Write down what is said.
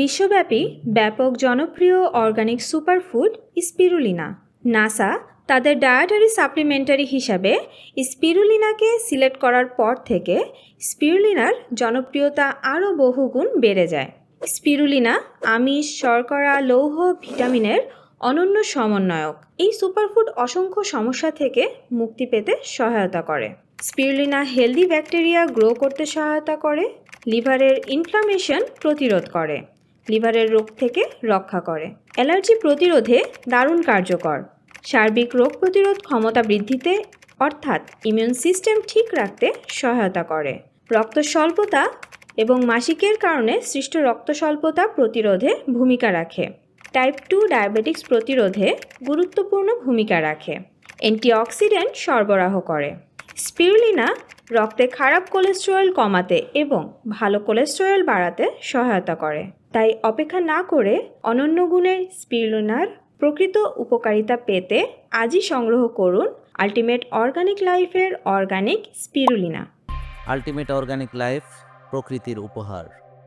বিশ্বব্যাপী ব্যাপক জনপ্রিয় অর্গানিক সুপারফুড স্পিরুলিনা। নাসা তাদের ডায়েটারি সাপ্লিমেন্টারি হিসাবে স্পিরুলিনাকে সিলেক্ট করার পর থেকে স্পিরুলিনার জনপ্রিয়তা আরও বহুগুণ বেড়ে যায়। স্পিরুলিনা আমিষ, শর্করা, লৌহ, ভিটামিনের অনন্য সমন্বয়ক। এই সুপারফুড অসংখ্য সমস্যা থেকে মুক্তি পেতে সহায়তা করে। স্পিরুলিনা হেলদি ব্যাকটেরিয়া গ্রো করতে সহায়তা করে লিভারের ইনফ্লামেশন প্রতিরোধ করে। লিভারের রোগ থেকে রক্ষা করে। অ্যালার্জি প্রতিরোধে দারুণ কার্যকর। সার্বিক রোগ প্রতিরোধ ক্ষমতা বৃদ্ধিতে, অর্থাৎ ইমিউন সিস্টেম ঠিক রাখতে সহায়তা করে। রক্ত স্বল্পতা এবং মাসিকের কারণে সৃষ্ট রক্ত স্বল্পতা প্রতিরোধে ভূমিকা রাখে। টাইপ টু ডায়াবেটিক্স প্রতিরোধে গুরুত্বপূর্ণ ভূমিকা রাখে। অ্যান্টিঅক্সিডেন্ট সরবরাহ করে। স্পিরুলিনা রক্তে খারাপ কোলেস্টেরল কমাতে এবং ভালো কোলেস্টেরল বাড়াতে সহায়তা করে। তাই অপেক্ষা না করে অনন্য গুণের স্পিরুলিনার প্রকৃত উপকারিতা পেতে আজই সংগ্রহ করুন আলটিমেট অর্গানিক লাইফের organic spirulina. Ultimate Organic Life প্রকৃতির উপহার।